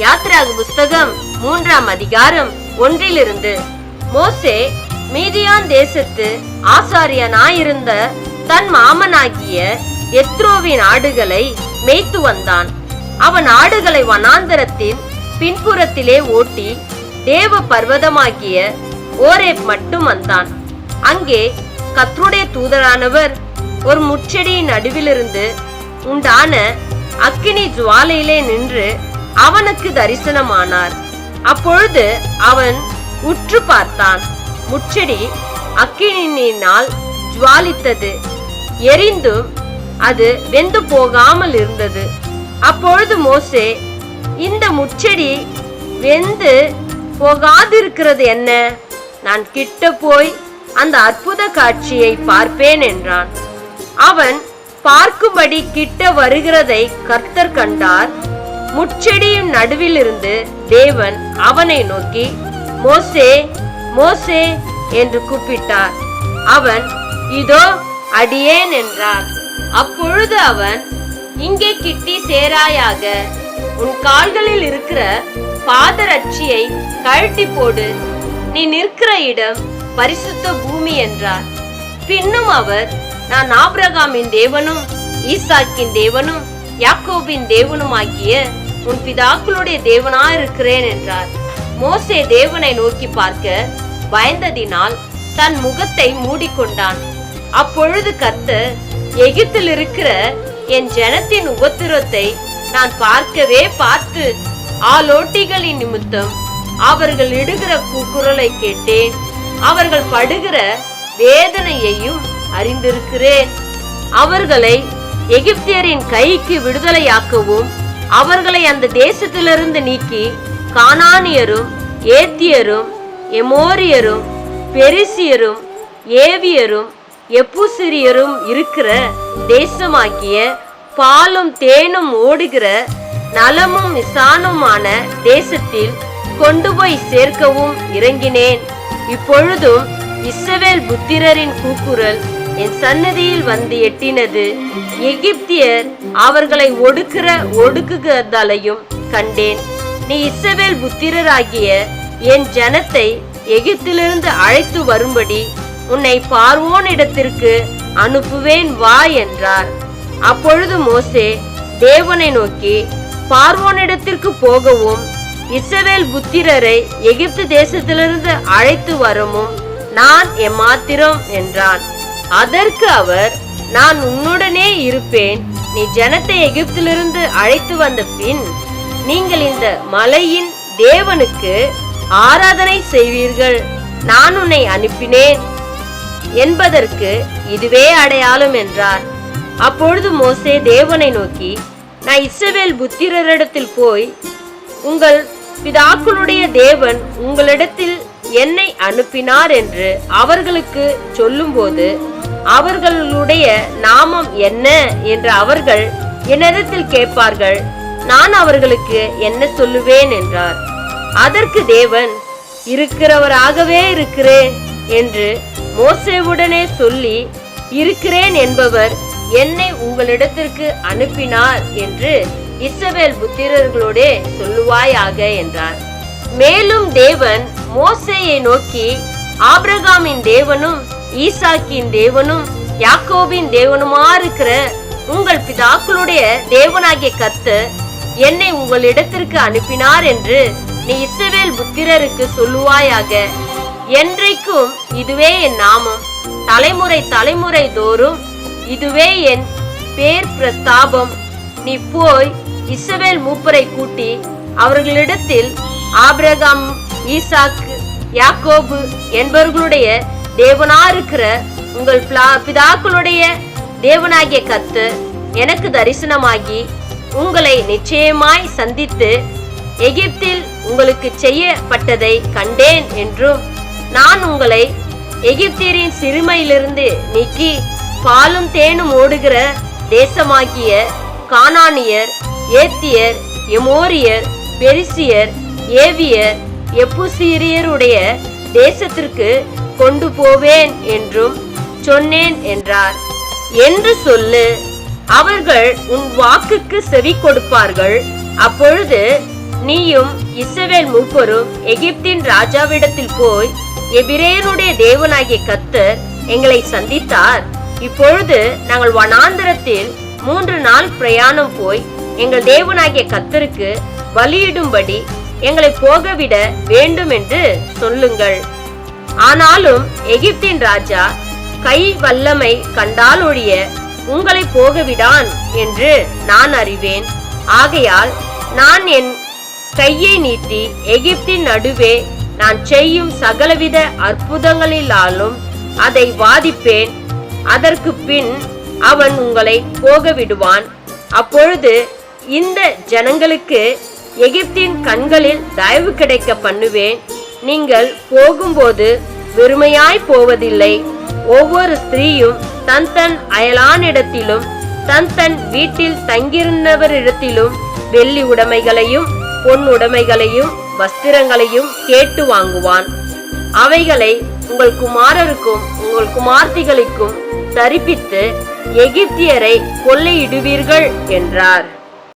யாத்ராகு புஸ்தகம் மூன்றாம் அதிகாரம் ஒன்றிலிருந்து. மோசே மீதியான் தேசத்து ஆசாரியனாயிருந்த தன் மாமனாகிய எத்ரோவின் ஆடுகளை மேய்த்து வந்தான். அவன் ஆடுகளை வனாந்தரத்தின் பின்புறத்திலே ஓட்டி தேவ பர்வதமாகிய ஓரேப் மட்டும் வந்தான். அங்கே கத்ருடைய தூதரானவர் ஒரு முச்செடியின் நடுவிலிருந்து உண்டான அக்கினி ஜுவாலையிலே நின்று அவனுக்கு தரிசனமானார். அப்பொழுது அவன் உற்று பார்த்தான். முச்செடி அக்கினியினால் ஜுவாலித்தது. எரிந்தும் அது வெந்து போகாமல் இருந்தது. அப்பொழுது மோசே இந்த முச்செடி வெந்து போகாதிருக்கிறது என்ன? நான் கிட்ட போய் அந்த அற்புத காட்சியை பார்ப்பேன் என்றான். அவன் பார்க்கும்படி கிட்ட வருகிறதை கர்த்தர் கண்டார். முச்செடியின் நடுவிலிருந்து தேவன் அவனை நோக்கி மோசே மோசே என்று கூப்பிட்டார். அவன் இதோ அடியேன் என்றார். அப்பொழுது அவன் இங்கே கிட்டி சேராயாக உன் கால்களில் இருக்கிற பாதரட்சியை கழட்டி போடு. நீ நிற்கிற இடம் பரிசுத்த பூமி என்றார். பின்னும் அவர் நான் ஆபிரகாமின் தேவனும் ஈசாக்கின் தேவனும் யாக்கோபின் தேவனும் ஆகிய உன் பிதாக்களுடைய தேவனா இருக்கிறேன் என்றார். மோசே தேவனை நோக்கி பார்க்க பயந்ததினால் தன் முகத்தை மூடிக்கொண்டான். அப்பொழுது கத்து எகிப்தில் இருக்கிற என் ஜனத்தின் உபத்திரத்தை நான் பார்க்கவே பார்த்து ஆலோட்டிகளின் நிமித்தம் அவர்கள் இடுகிற கூக்குரலை கேட்டேன். அவர்கள் படுகிற வேதனையையும் அறிந்திருக்கிறேன். அவர்களை எகிப்தியரின் கைக்கு விடுதலையாக்கவும் அவர்களை அந்த தேசத்திலிருந்து நீக்கி கானானியரும் ஏத்தியரும் எமோரியரும் பெரிசியரும் ஏவியரும் எப்புசிரியரும் இருக்கிற தேசமாக்கிய பாலும் தேனும் ஓடுகிற நலமும் விசானுமான தேசத்தில் கொண்டு போய் சேர்க்கவும் இறங்கினேன். இப்பொழுதும் இஸ்ரவேல் புத்திரரின் கூக்குரல் என் சன்னதியில் வந்து எட்டினது. எகிப்தியர் அவர்களை ஒடுக்கிற ஒடுக்குகிறதாலையும் கண்டேன். நீ இஸ்ரவேல் புத்திரராகிய என் ஜனத்தை எகிப்திலிருந்து அழைத்து வரும்படி உன்னை பார்வோன் இடத்திற்கு அனுப்புவேன் வா என்றார். அப்பொழுது மோசே தேவனை நோக்கி பார்வோனிடத்திற்கு போகவும் இஸ்ரவேல் புத்திரரை எகிப்து தேசத்திலிருந்து அழைத்து வரவும் நான் எம்மாத்திரம் என்றான். அதற்கு அவர் நான் உன்னுடனே இருப்பேன். நீ ஜனத்தை எகிப்திலிருந்து அழைத்து வந்த பின் நீங்கள் இந்த மலையின் தேவனுக்கு ஆராதனை செய்வீர்கள். நான் உன்னை அனுப்பினேன். என்பதற்கு இதுவே அடையாளம் என்றார். அப்பொழுது மோசே தேவனை நோக்கி நான் இஸ்ரவேல் புத்திரரிடத்தில் போய் உங்கள் பிதாக்களுடைய தேவன் உங்களிடத்தில் என்னை அனுப்பினார் என்று அவர்களுக்கு சொல்லும்போது அவர்களுடைய நாமம் என்ன என்று அவர்கள் என்னிடத்தில் கேட்பார்கள். நான் அவர்களுக்கு என்ன சொல்லுவேன் என்றார். அதற்கு தேவன் இருக்கிறவராகவே இருக்கிறேன் என்று மோசேவுடனே சொல்லி இருக்கிறேன் என்பவர் என்னை உங்களிடத்திற்கு அனுப்பினார் என்று இஸ்ரவேல் புத்திரர்களோடே சொல்லுவாயாக என்றார். மேலும் தேவன் மோசேயை நோக்கி ஆபிரகாமின் தேவனும் ஈசாக்கின் தேவனும் யாக்கோபின் தேவனுமா இருக்கிற உங்கள் பிதாக்களுடைய தேவனாகிய கத்து என்னை உங்களிடத்திற்கு அனுப்பினார் என்று நீ இஸ்ரவேல் புத்திரருக்கு சொல்லுவாயாக. என்றைக்கும் இதுவே என் நாமம். தலைமுறை தலைமுறை தோறும் இதுவே என் பேர் பிரஸ்தாபம். நீ போய் இஸ்ரவேல் மூப்பரை கூட்டி அவர்களிடத்தில் ஆபிரகாம் ஈசாக்கு யாக்கோபு என்பவர்களுடைய தேவனா இருக்கிற உங்கள் பிதாக்களுடைய தேவனாகிய கத்து எனக்கு தரிசனமாகி உங்களை நிச்சயமாய் சந்தித்து எகிப்தில் உங்களுக்கு செய்யப்பட்டதை கண்டேன் என்றும் நான் உங்களை எகிப்தியரின் சிறுமையிலிருந்து நீக்கி பாலும் தேனும் ஓடுகிற தேசமாகிய கானானியர் ஏத்தியர் எமோரியர் பெரிசியர் ஏவியர் எப்புசீரியருடைய தேசத்திற்கு கொண்டு போவேன் என்றும் சொன்னேன் என்றார். என்று சொல்லு அவர்கள் உன் வாக்குக்கு செவி கொடுப்பார்கள். அப்பொழுது நீயும் இஸ்ரவேல் மூப்பரும் எகிப்தின் ராஜாவிடத்தில் போய் எபிரேயருடைய தேவனாகிய கத்தர் எங்களை சந்தித்தார். இப்பொழுது நாங்கள் வனாந்தரத்தில் மூன்று நாள் பிரயாணம் போய் எங்கள் தேவனாகிய கத்தருக்கு பலியிடும்படி எங்களை போகவிட வேண்டும் என்று சொல்லுங்கள். ஆனாலும் எகிப்தின் ராஜா கை வல்லமை கண்டால் ஒழிய உங்களை போகவிடான் என்று நான் அறிவேன். ஆகையால் நான் என் கையை நீட்டி எகிப்தின் நடுவே நான் செய்யும் சகலவித அற்புதங்களிலாலும் அதை வாதிப்பேன். அதற்கு பின் அவன் உங்களை போக விடுவான் அப்பொழுது இந்த ஜனங்களுக்கு எகிப்தின் கண்களில் தயவு கிடைக்க பண்ணுவேன். நீங்கள் போகும்போது வெறுமையாய் போவதில்லை. ஒவ்வொரு ஸ்திரீயும் தன் தன் அயலானிடத்திலும் தன் தன் வீட்டில் தங்கியிருந்தவரிடத்திலும் வெள்ளி உடைமைகளையும் பொன் உடைமைகளையும் வஸ்திரங்களையும் கேட்டு வாங்குவான். அவைகளை உங்கள் குமாரருக்கும் உங்கள் குமார்த்திகளுக்கும் தரிப்பித்து எகிப்தியரை கொள்ளையிடுவீர்கள் என்றார்.